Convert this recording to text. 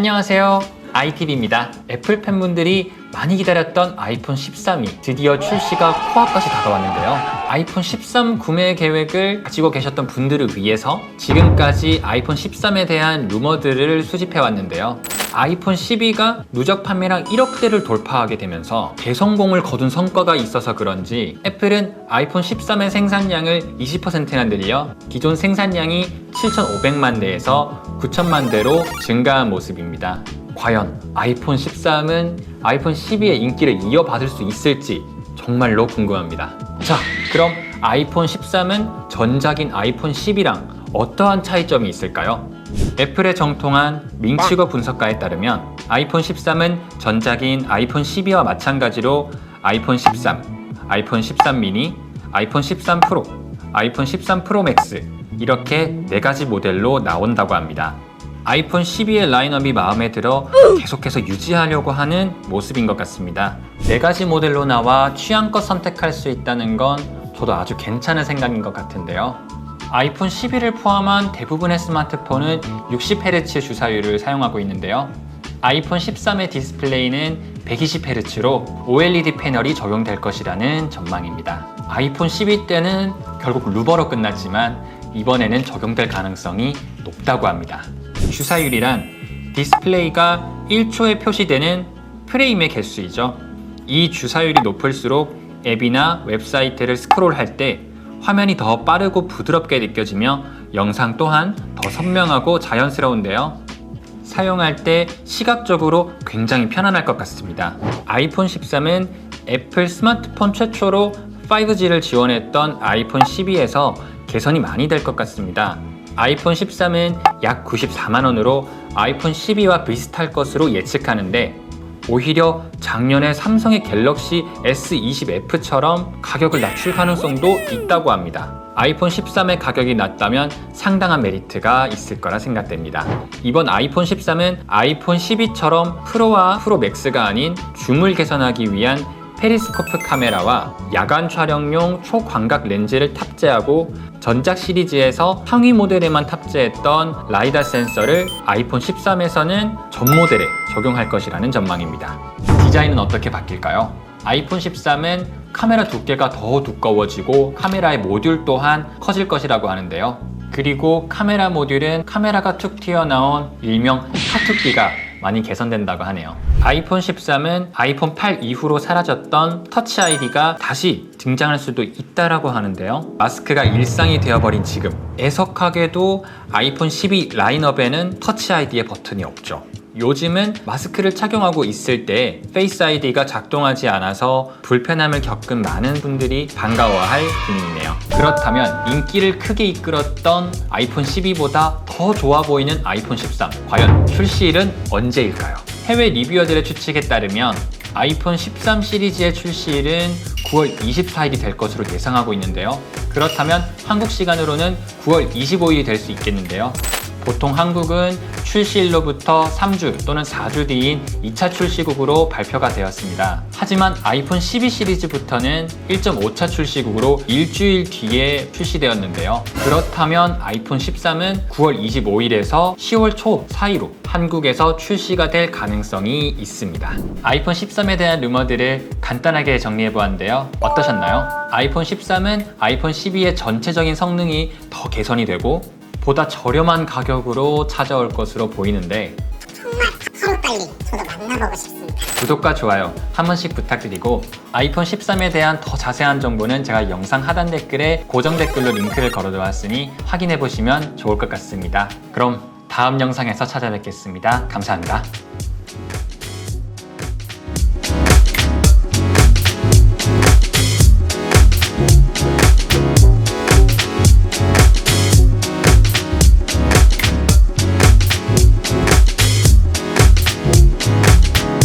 안녕하세요. ITV입니다. 애플 팬분들이 많이 기다렸던 아이폰 13이 드디어 출시가 코앞까지 다가왔는데요. 아이폰 13 구매 계획을 가지고 계셨던 분들을 위해서 지금까지 아이폰 13에 대한 루머들을 수집해 왔는데요. 아이폰 12가 누적 판매량 1억 대를 돌파하게 되면서 대성공을 거둔 성과가 있어서 그런지 애플은 아이폰 13의 생산량을 20%나 늘려 기존 생산량이 7,500만 대에서 9천만 대로 증가한 모습입니다. 과연 아이폰 13은 아이폰 12의 인기를 이어받을 수 있을지 정말로 궁금합니다. 자, 그럼 아이폰 13은 전작인 아이폰 10이랑 어떠한 차이점이 있을까요? 애플의 정통한 밍치거 분석가에 따르면 아이폰 13은 전작인 아이폰 12와 마찬가지로 아이폰 13, 아이폰 13 미니, 아이폰 13 프로, 아이폰 13 프로 맥스 이렇게 네 가지 모델로 나온다고 합니다. 아이폰 12의 라인업이 마음에 들어 계속해서 유지하려고 하는 모습인 것 같습니다. 네 가지 모델로 나와 취향껏 선택할 수 있다는 건 저도 아주 괜찮은 생각인 것 같은데요. 아이폰 11을 포함한 대부분의 스마트폰은 60Hz 주사율을 사용하고 있는데요. 아이폰 13의 디스플레이는 120Hz로 OLED 패널이 적용될 것이라는 전망입니다. 아이폰 12 때는 결국 루버로 끝났지만 이번에는 적용될 가능성이 높다고 합니다. 주사율이란 디스플레이가 1초에 표시되는 프레임의 개수이죠. 이 주사율이 높을수록 앱이나 웹사이트를 스크롤할 때 화면이 더 빠르고 부드럽게 느껴지며 영상 또한 더 선명하고 자연스러운데요. 사용할 때 시각적으로 굉장히 편안할 것 같습니다. 아이폰 13은 애플 스마트폰 최초로 5G를 지원했던 아이폰 12에서 개선이 많이 될 것 같습니다. 아이폰 13은 약 94만 원으로 아이폰 12와 비슷할 것으로 예측하는데 오히려 작년에 삼성의 갤럭시 S20F처럼 가격을 낮출 가능성도 있다고 합니다. 아이폰 13의 가격이 낮다면 상당한 메리트가 있을 거라 생각됩니다. 이번 아이폰 13은 아이폰 12처럼 프로와 프로 맥스가 아닌 줌을 개선하기 위한 페리스코프 카메라와 야간 촬영용 초광각 렌즈를 탑재하고 전작 시리즈에서 상위 모델에만 탑재했던 라이다 센서를 아이폰 13에서는 전 모델에 적용할 것이라는 전망입니다. 디자인은 어떻게 바뀔까요? 아이폰 13은 카메라 두께가 더 두꺼워지고 카메라의 모듈 또한 커질 것이라고 하는데요. 그리고 카메라 모듈은 카메라가 툭 튀어나온 일명 카툭기가 많이 개선된다고 하네요. 아이폰 13은 아이폰 8 이후로 사라졌던 터치 아이디가 다시 등장할 수도 있다라고 하는데요. 마스크가 일상이 되어버린 지금 애석하게도 아이폰 12 라인업에는 터치 아이디의 버튼이 없죠. 요즘은 마스크를 착용하고 있을 때 페이스 아이디가 작동하지 않아서 불편함을 겪은 많은 분들이 반가워할 기능이네요. 그렇다면 인기를 크게 이끌었던 아이폰 12보다 더 좋아 보이는 아이폰 13. 과연 출시일은 언제일까요? 해외 리뷰어들의 추측에 따르면 아이폰 13 시리즈의 출시일은 9월 24일이 될 것으로 예상하고 있는데요. 그렇다면 한국 시간으로는 9월 25일이 될 수 있겠는데요. 보통 한국은 출시일로부터 3주 또는 4주 뒤인 2차 출시국으로 발표가 되었습니다. 하지만 아이폰 12 시리즈부터는 1.5차 출시국으로 일주일 뒤에 출시되었는데요. 그렇다면 아이폰 13은 9월 25일에서 10월 초 사이로 한국에서 출시가 될 가능성이 있습니다. 아이폰 13에 대한 루머들을 간단하게 정리해 보았는데요. 어떠셨나요? 아이폰 13은 아이폰 12의 전체적인 성능이 더 개선이 되고 보다 저렴한 가격으로 찾아올 것으로 보이는데 정말 하루 빨리 저도 만나보고 싶습니다. 구독과 좋아요 한 번씩 부탁드리고 아이폰 13에 대한 더 자세한 정보는 제가 영상 하단 댓글에 고정 댓글로 링크를 걸어두었으니 확인해 보시면 좋을 것 같습니다. 그럼 다음 영상에서 찾아뵙겠습니다. 감사합니다.